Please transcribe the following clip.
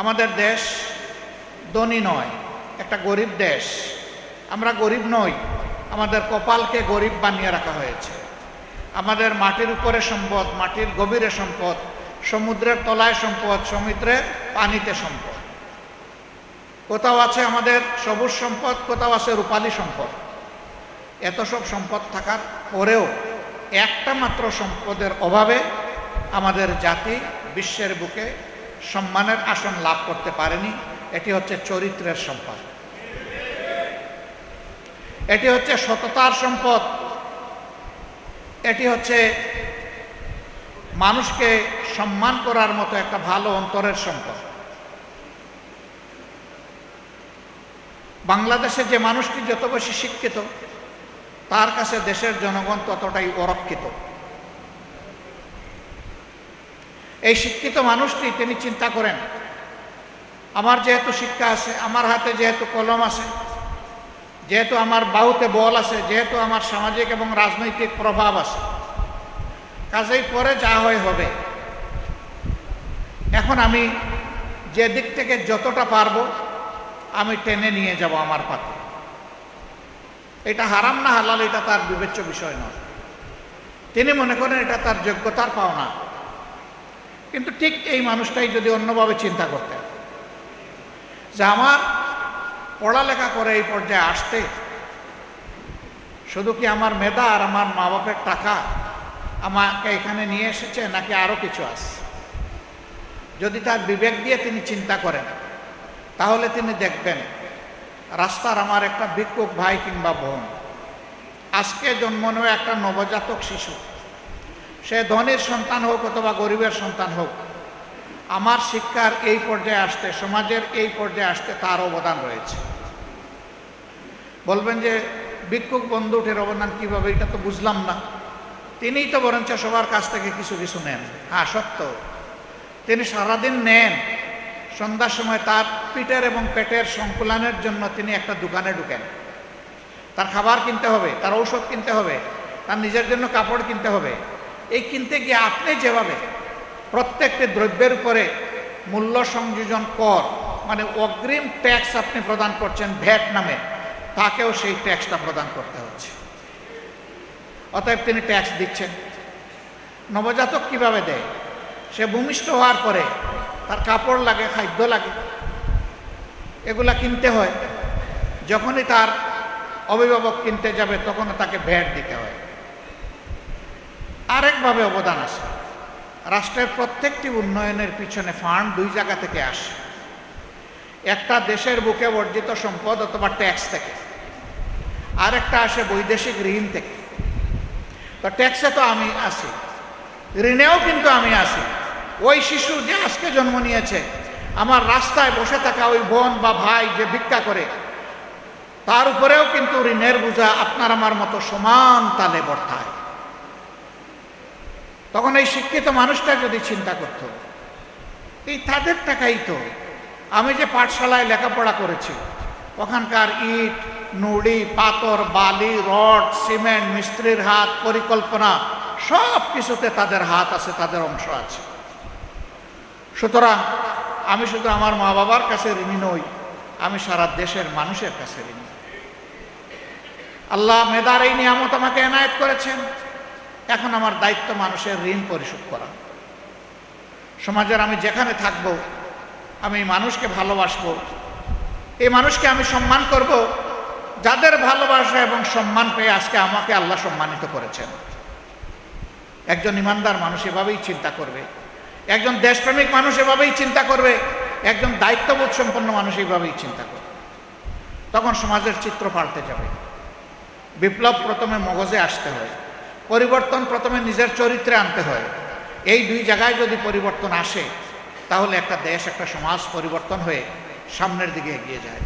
আমাদের দেশ ধনী নয়, একটা গরিব দেশ। আমরা গরিব নই, আমাদের কপালকে গরিব বানিয়ে রাখা হয়েছে। আমাদের মাটির উপরে সম্পদ, মাটির গভীরে সম্পদ, সমুদ্রের তলায় সম্পদ, সমুদ্রের পানিতে সম্পদ। কোথাও আছে আমাদের সবুজ সম্পদ, কোথাও আছে রূপালী সম্পদ। এত সব সম্পদ থাকার পরেও একটা মাত্র সম্পদের অভাবে আমাদের জাতি বিশ্বের বুকে সম্মানের আসন লাভ করতে পারেনি, এটি হচ্ছে চরিত্রের সম্পদ। এটি হচ্ছে সততার সম্পদ। এটি হচ্ছে মানুষকে সম্মান করার মতো একটা ভালো অন্তরের সম্পদ। বাংলাদেশে যে মানুষটি যত বেশি শিক্ষিত, তার কাছে দেশের জনগণ ততটাই অরক্ষিত। এই শিক্ষিত মানুষটি তিনি চিন্তা করেন, আমার যেহেতু শিক্ষা আছে, আমার হাতে যেহেতু কলম আছে, যেহেতু আমার বাহুতে বল আছে, যেহেতু আমার সামাজিক এবং রাজনৈতিক প্রভাব আছে, কাজেই পরে যা হয় হবে। এখন আমি যে দিক থেকে যতটা পারব, আমি টেনে নিয়ে যাব আমার পাতে। এটা হারাম না হালাল, এটা তার বিবেচ্য বিষয় নয়। তিনি মনে করেন এটা তার যোগ্যতার পাওনা। কিন্তু ঠিক এই মানুষটাই যদি অন্যভাবে চিন্তা করতেন যে আমার পড়ালেখা করে এই পর্যায়ে আসতে, শুধু কি আমার মেধা আর আমার মা বাপের টাকা আমাকে এখানে নিয়ে এসেছে নাকি আরও কিছু আছে? যদি তার বিবেক দিয়ে তিনি চিন্তা করেন, তাহলে তিনি দেখবেন রাস্তার আমার একটা ভিক্ষুক ভাই কিংবা বোন। আজকে জন্ম নেওয়া একটা নবজাতক শিশু। সে ধনীর সন্তান হোক অথবা গরিবের সন্তান হোক, আমার শিক্ষার এই পর্যায়ে আসতে, সমাজের এই পর্যায়ে আসতে তার অবদান রয়েছে। বলবেন যে, ভিক্ষুক বন্ধুটির অবদান কীভাবে, এটা তো বুঝলাম না। তিনিই তো বরঞ্চ সবার কাছ থেকে কিছু কিছু নেন। হ্যাঁ সত্য। তিনি সারাদিন নেন। সন্ধ্যার সময় তার পিঠের এবং পেটের সংকুলানের জন্য তিনি একটা দোকানে ঢুকেন। তার খাবার কিনতে হবে, তার ঔষধ কিনতে হবে, তার নিজের জন্য কাপড় কিনতে হবে। এই কিনতে গিয়ে আপনি যেভাবে প্রত্যেকটি দ্রব্যের উপরে মূল্য সংযোজন কর মানে অগ্রিম ট্যাক্স আপনি প্রদান করছেন ভ্যাট নামে তাকেও সেই ট্যাক্সটা প্রদান করতে হচ্ছে। অতএব তিনি ট্যাক্স দিচ্ছেন। নবজাতক কীভাবে দেয়? সে ভূমিষ্ঠ হওয়ার পরে তার কাপড় লাগে, খাদ্য লাগে, এগুলা কিনতে হয়। যখনই তার অভিভাবক কিনতে যাবে, তখনও তাকে ভ্যাট দিতে হয়। আরেকভাবে অবদান আছে। রাষ্ট্রের প্রত্যেকটি উন্নয়নের পিছনে ফান্ড দুই জায়গা থেকে আসে। একটা দেশের বুকে বর্জিত সম্পদ অথবা ট্যাক্স থেকে। আরেকটা আসে বৈদেশিক ঋণ থেকে। তো ট্যাক্সে তো আমি আসি ঋণেও কিন্তু আমি আসি ওই শিশু যে আজকে জন্ম নিয়েছে, আমার রাস্তায় বসে থাকা ওই বোন বা ভাই যে ভিক্ষা করে, তার উপরেও কিন্তু ঋণের বোঝা আপনার আমার মতো সমান তালে বর্তায়। তখন এই শিক্ষিত মানুষটা যদি চিন্তা করত, এই তাদের টাকাই তো। আমি যে পাঠশালায় লেখাপড়া করেছি, ওখানকার ইট, নুড়ি, পাথর, বালি, রড, সিমেন্ট, মিস্ত্রির হাত, পরিকল্পনা, সব কিছুতে তাদের হাত আছে, তাদের অংশ আছে। সুতরাং আমি শুধু আমার মা বাবার কাছে ঋণী নই, আমি সারা দেশের মানুষের কাছে ঋণী। আল্লাহ মেদার এই নিয়ামত আমাকে এনায়েত করেছেন। এখন আমার দায়িত্ব মানুষের ঋণ পরিশোধ করা। সমাজের আমি যেখানে থাকব, আমি মানুষকে ভালোবাসবো। এই মানুষকে আমি সম্মান করব, যাদের ভালোবাসা এবং সম্মান পেয়ে আজকে আমাকে আল্লাহ সম্মানিত করেছেন। একজন ইমানদার মানুষ এভাবেই চিন্তা করবে। একজন দেশপ্রেমিক মানুষ এভাবেই চিন্তা করবে। একজন দায়িত্ববোধ সম্পন্ন মানুষ এইভাবেই চিন্তা করবে। তখন সমাজের চিত্র পাল্টে যাবে। বিপ্লব প্রথমে মগজে আসতে হয়। পরিবর্তন প্রথমে নিজের চরিত্রে আনতে হয়। এই দুই জায়গায় যদি পরিবর্তন আসে, তাহলে একটা দেশ, একটা সমাজ পরিবর্তন হয়ে সামনের দিকে এগিয়ে যায়।